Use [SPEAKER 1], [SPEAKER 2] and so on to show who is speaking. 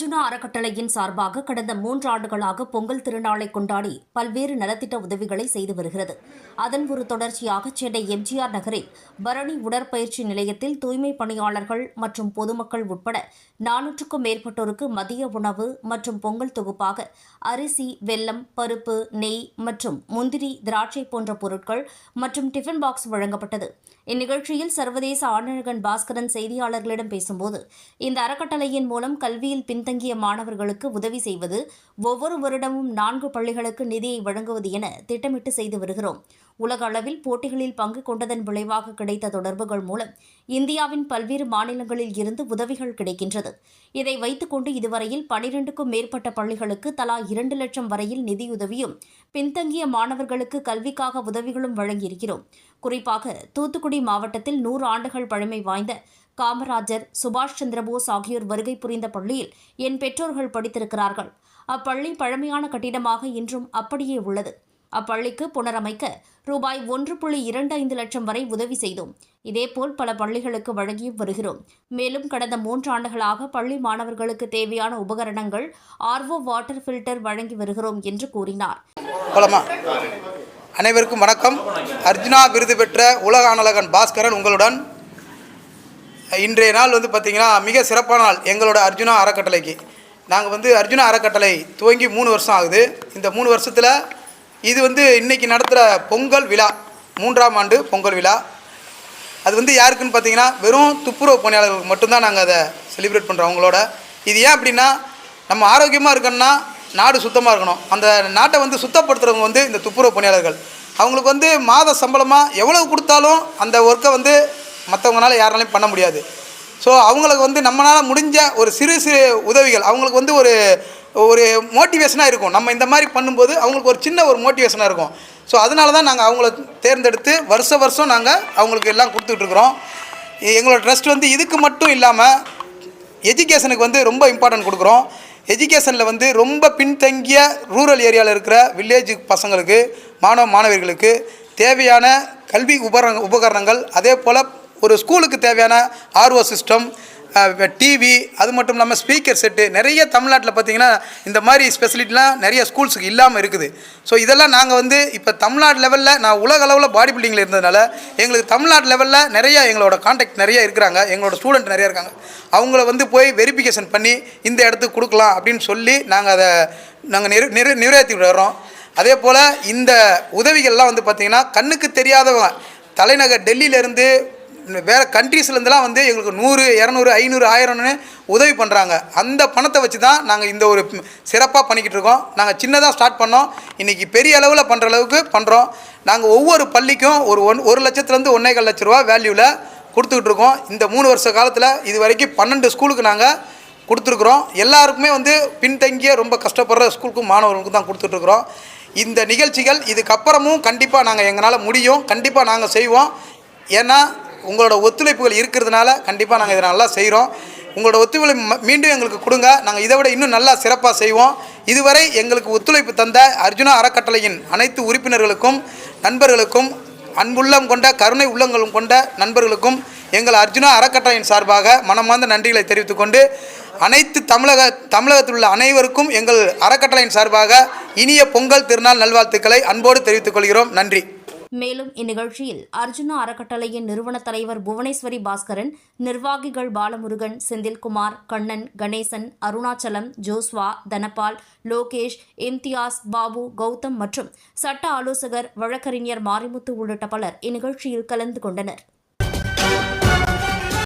[SPEAKER 1] அர்ஜுனா அறக்கட்டளையின் சார்பாக கடந்த மூன்றாண்டுகளாக பொங்கல் திருநாளை கொண்டாடி பல்வேறு நலத்திட்ட உதவிகளை செய்து வருகிறது. அதன் ஒரு தொடர்ச்சியாக சென்னை எம்ஜிஆர் நகரில் பரணி உடற்பயிற்சி நிலையத்தில் தூய்மை பணியாளர்கள் மற்றும் பொதுமக்கள் உட்பட நானூற்றுக்கும் மேற்பட்டோருக்கு மதிய உணவு மற்றும் பொங்கல் தொகுப்பாக அரிசி வெல்லம் பருப்பு நெய் மற்றும் முந்திரி திராட்சை போன்ற பொருட்கள் மற்றும் டிஃபன் பாக்ஸ் வழங்கப்பட்டது. இந்நிகழ்ச்சியில் சர்வதேச ஆணழகன் பாஸ்கரன் செய்தியாளர்களிடம் பேசும்போது இந்த அறக்கட்டளையின் மூலம் கல்வியில் பின்தங்கிய பின்தங்கிய மாணவர்களுக்கு உதவி செய்வது ஒவ்வொரு வருடமும் நான்கு பள்ளிகளுக்கு நிதியை வழங்குவது என திட்டமிட்டு செய்து வருகிறோம். உலக அளவில் போட்டிகளில் பங்கு கொண்டதன் விளைவாக கிடைத்த தொடர்புகள் மூலம் இந்தியாவின் பல்வேறு மாநிலங்களில் இருந்து உதவிகள் கிடைக்கின்றது. இதை வைத்துக்கொண்டு இதுவரையில் பனிரெண்டுக்கும் மேற்பட்ட பள்ளிகளுக்கு தலா இரண்டு லட்சம் வரையில் நிதியுதவியும் பின்தங்கிய மாணவர்களுக்கு கல்விக்காக உதவிகளும் வழங்கியிருக்கிறோம். குறிப்பாக தூத்துக்குடி மாவட்டத்தில் நூறு ஆண்டுகள் பழமை வாய்ந்த காமராஜர் சுபாஷ் சந்திரபோஸ் ஆகியோர் வருகை புரிந்த பள்ளியில் என் பெற்றோர்கள் படித்திருக்கிறார்கள். அப்பள்ளி பழமையான கட்டிடமாக இன்றும் அப்படியே உள்ளது. அப்பள்ளிக்கு புனரமைக்க ரூபாய் ஒன்று புள்ளி இரண்டு ஐந்து லட்சம் வரை உதவி செய்தோம். இதேபோல் பல பள்ளிகளுக்கு வழங்கியும் வருகிறோம். மேலும் கடந்த மூன்று ஆண்டுகளாக பள்ளி மாணவர்களுக்கு தேவையான உபகரணங்கள் ஆர்வோ வாட்டர் ஃபில்டர் வழங்கி வருகிறோம் என்று கூறினார்.
[SPEAKER 2] அனைவருக்கும் வணக்கம். அர்ஜுனா விருது பெற்ற உலக அனலகன் பாஸ்கரன் உங்களுடன் இன்றைய நாள் வந்து பார்த்திங்கன்னா மிக சிறப்பான நாள் எங்களோட அர்ஜுனா அறக்கட்டளைக்கு. நாங்கள் வந்து அர்ஜுனா அறக்கட்டளை துவங்கி மூணு வருஷம் ஆகுது. இந்த மூணு வருஷத்தில் இது வந்து இன்றைக்கி நடத்துகிற பொங்கல் விழா மூன்றாம் ஆண்டு பொங்கல் விழா. அது வந்து யாருக்குன்னு பார்த்தீங்கன்னா வெறும் துப்புரவு பணியாளர்களுக்கு மட்டும்தான் நாங்கள் அதை செலிப்ரேட் பண்ணுறோம் அவங்களோட. இது ஏன் அப்படின்னா நம்ம ஆரோக்கியமாக இருக்கணும்னா நாடு சுத்தமாக இருக்கணும். அந்த நாட்டை வந்து சுத்தப்படுத்துறவங்க வந்து இந்த துப்புரவு பணியாளர்கள். அவங்களுக்கு வந்து மாத சம்பளமாக எவ்வளவு கொடுத்தாலும் அந்த ஒர்க்கை வந்து மற்றவங்களால யாராலையும் பண்ண முடியாது. ஸோ அவங்களுக்கு வந்து நம்மளால் முடிஞ்ச ஒரு சிறு சிறு உதவிகள் அவங்களுக்கு வந்து ஒரு ஒரு மோட்டிவேஷனாக இருக்கும். நம்ம இந்த மாதிரி பண்ணும்போது அவங்களுக்கு ஒரு சின்ன ஒரு மோட்டிவேஷனாக இருக்கும். ஸோ அதனால தான் நாங்கள் அவங்கள தேர்ந்தெடுத்து வருஷ வருஷம் நாங்கள் அவங்களுக்கு எல்லாம் கொடுத்துட்ருக்குறோம் எங்களோட ட்ரஸ்ட் வந்து இதுக்கு மட்டும் இல்லாமல் எஜுகேஷனுக்கு வந்து ரொம்ப இம்பார்ட்டன்ட் கொடுக்குறோம். எஜுகேஷனில் வந்து ரொம்ப பின்தங்கிய ரூரல் ஏரியாவில் இருக்கிற வில்லேஜ் பசங்களுக்கு மாணவ மாணவிகளுக்கு தேவையான கல்வி உபகரண உபகரணங்கள் அதே போல் ஒரு ஸ்கூலுக்கு தேவையான ஆர்ஓ சிஸ்டம் டிவி அது மட்டும் இல்லாமல் ஸ்பீக்கர் செட்டு நிறைய தமிழ்நாட்டில் பார்த்தீங்கன்னா இந்த மாதிரி ஸ்பெசிலிட்டிலாம் நிறைய ஸ்கூல்ஸுக்கு இல்லாமல் இருக்குது. ஸோ இதெல்லாம் நாங்கள் வந்து இப்போ தமிழ்நாடு லெவலில் நான் உலக அளவில் பாடி பில்டிங்கில் இருந்ததுனால எங்களுக்கு தமிழ்நாடு லெவலில் நிறைய எங்களோட காண்டாக்ட் நிறைய இருக்கிறாங்க. எங்களோட ஸ்டூடெண்ட் நிறைய இருக்காங்க. அவங்கள வந்து போய் வெரிஃபிகேஷன் பண்ணி இந்த இடத்துக்கு கொடுக்கலாம் அப்படின்னு சொல்லி நாங்கள் அதை நாங்கள் நிறை நிறை நிறைவேற்றிட்டு வர்றோம். அதே போல் இந்த உதவிகள்லாம் வந்து பார்த்திங்கன்னா கண்ணுக்கு தெரியாதவங்க தலைநகர் டெல்லியிலேருந்து வேறு கண்ட்ரீஸ்லேருந்துலாம் வந்து எங்களுக்கு நூறு இரநூறு ஐநூறு ஆயிரம்னு உதவி பண்ணுறாங்க அந்த பணத்தை வச்சு தான் நாங்கள் இந்த ஒரு சிறப்பாக பண்ணிக்கிட்டு இருக்கோம். நாங்கள் சின்னதாக ஸ்டார்ட் பண்ணோம். இன்றைக்கி பெரிய அளவில் பண்ணுற அளவுக்கு பண்ணுறோம் நாங்கள் ஒவ்வொரு பள்ளிக்கும் ஒரு ஒன் ஒரு லட்சத்துலேருந்து ஒன்றேகால் லட்ச ரூபா வேல்யூவில் கொடுத்துக்கிட்டு இருக்கோம். இந்த மூணு வருஷ காலத்தில் இது வரைக்கும் பன்னெண்டு ஸ்கூலுக்கு நாங்கள் கொடுத்துருக்குறோம். எல்லாருக்குமே வந்து பின்தங்கிய ரொம்ப கஷ்டப்படுற ஸ்கூலுக்கும் மாணவர்களுக்கும் தான் கொடுத்துட்ருக்குறோம் இந்த நிகழ்ச்சிகள் இதுக்கப்புறமும் கண்டிப்பாக நாங்கள் எங்களால் முடியும். கண்டிப்பாக நாங்கள் செய்வோம். ஏன்னா உங்களோட ஒத்துழைப்புகள் இருக்கிறதுனால கண்டிப்பாக நாங்கள் இதை நல்லா செய்கிறோம் உங்களோட ஒத்துழைப்பு ம- மீண்டும் எங்களுக்கு கொடுங்க. நாங்கள் இதை விட இன்னும் நல்லா சிறப்பாக செய்வோம். இதுவரை எங்களுக்கு ஒத்துழைப்பு தந்த அர்ஜுனா அறக்கட்டளையின் அனைத்து உறுப்பினர்களுக்கும் நண்பர்களுக்கும் அன்புள்ளம் கொண்ட கருணை உள்ளங்களும் கொண்ட நண்பர்களுக்கும் எங்கள் அர்ஜுனா அறக்கட்டளையின் சார்பாக மனமார்ந்த நன்றிகளை தெரிவித்துக்கொண்டு அனைத்து தமிழக தமிழகத்தில் உள்ள அனைவருக்கும் எங்கள் அறக்கட்டளையின் சார்பாக இனிய பொங்கல் திருநாள் நல்வாழ்த்துக்களை அன்போடு தெரிவித்துக் கொள்கிறோம். நன்றி.
[SPEAKER 1] மேலும் இந்நிகழ்ச்சியில் அர்ஜுனா அறக்கட்டளையின் நிறுவன தலைவர் புவனேஸ்வரி பாஸ்கரன் நிர்வாகிகள் பாலமுருகன் செந்தில்குமார் கண்ணன் கணேசன் அருணாச்சலம் ஜோஸ்வா தனபால் லோகேஷ் இம்தியாஸ் பாபு கௌதம் மற்றும் சட்ட ஆலோசகர் வழக்கறிஞர் மாரிமுத்து உள்ளிட்ட பலர் இந்நிகழ்ச்சியில் கலந்து கொண்டனர்.